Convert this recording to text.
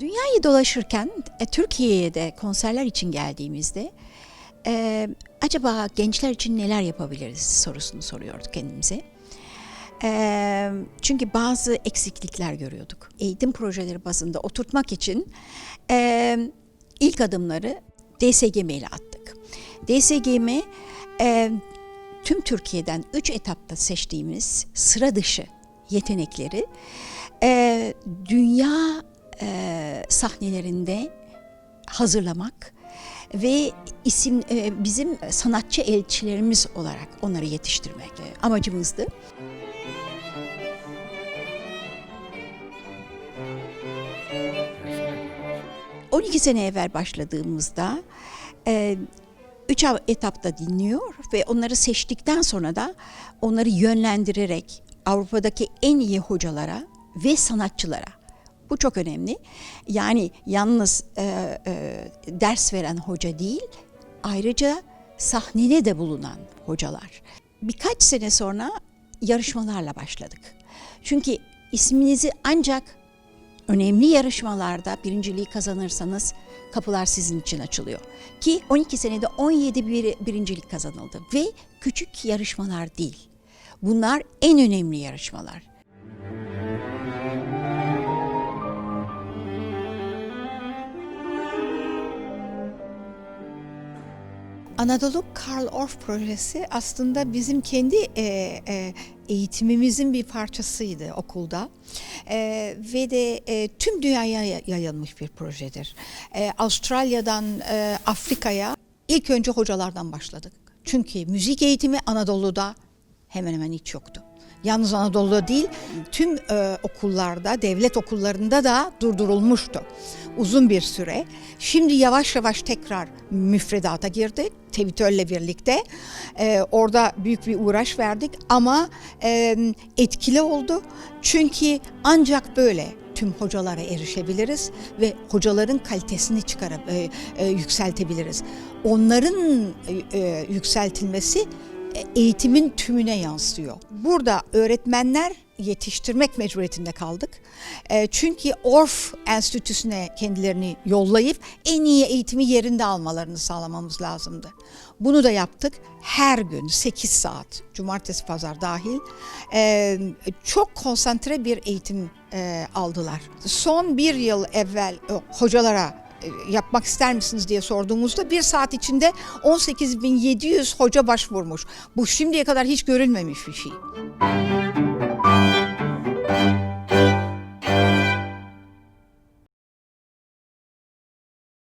Böyle dolaşırken e, Türkiye'ye de konserler için geldiğimizde e, acaba gençler için neler yapabiliriz sorusunu soruyorduk kendimize. E, çünkü bazı eksiklikler görüyorduk. Eğitim projeleri bazında oturtmak için e, ilk adımları DSGM ile attık. DSGM e, tüm Türkiye'den 3 etapta seçtiğimiz sıra dışı yetenekleri e, dünya e, sahnelerinde hazırlamak ve isim e, bizim sanatçı elçilerimiz olarak onları yetiştirmek amacımızdı. Hı. 12 sene evvel başladığımızda e, üç etapta dinliyor ve onları seçtikten sonra da onları yönlendirerek Avrupa'daki en iyi hocalara ve sanatçılara bu çok önemli. Yani yalnız e, e, ders veren hoca değil, ayrıca sahnede de bulunan hocalar. Birkaç sene sonra yarışmalarla başladık. Çünkü isminizi ancak önemli yarışmalarda birinciliği kazanırsanız kapılar sizin için açılıyor. Ki 12 senede 17 bir, birincilik kazanıldı ve küçük yarışmalar değil. Bunlar en önemli yarışmalar. Anadolu Karl Orff projesi aslında bizim kendi e, e, eğitimimizin bir parçasıydı okulda E, ve de e, tüm dünyaya ya- yayılmış bir projedir. E, Avustralya'dan e, Afrika'ya ilk önce hocalardan başladık. Çünkü müzik eğitimi Anadolu'da hemen hemen hiç yoktu. Yalnız Anadolu'da değil, tüm e, okullarda, devlet okullarında da durdurulmuştu uzun bir süre. Şimdi yavaş yavaş tekrar müfredata girdi, Tevitöl'le birlikte. E, orada büyük bir uğraş verdik ama e, etkili oldu. Çünkü ancak böyle tüm hocalara erişebiliriz ve hocaların kalitesini çıkarıp e, e, yükseltebiliriz. Onların e, e, yükseltilmesi eğitimin tümüne yansıyor. Burada öğretmenler yetiştirmek mecburiyetinde kaldık. E, çünkü Orff Enstitüsü'ne kendilerini yollayıp en iyi eğitimi yerinde almalarını sağlamamız lazımdı. Bunu da yaptık. Her gün 8 saat, cumartesi pazar dahil e, çok konsantre bir eğitim e, aldılar. Son bir yıl evvel e, hocalara e, yapmak ister misiniz diye sorduğumuzda bir saat içinde 18.700 hoca başvurmuş. Bu şimdiye kadar hiç görülmemiş bir şey.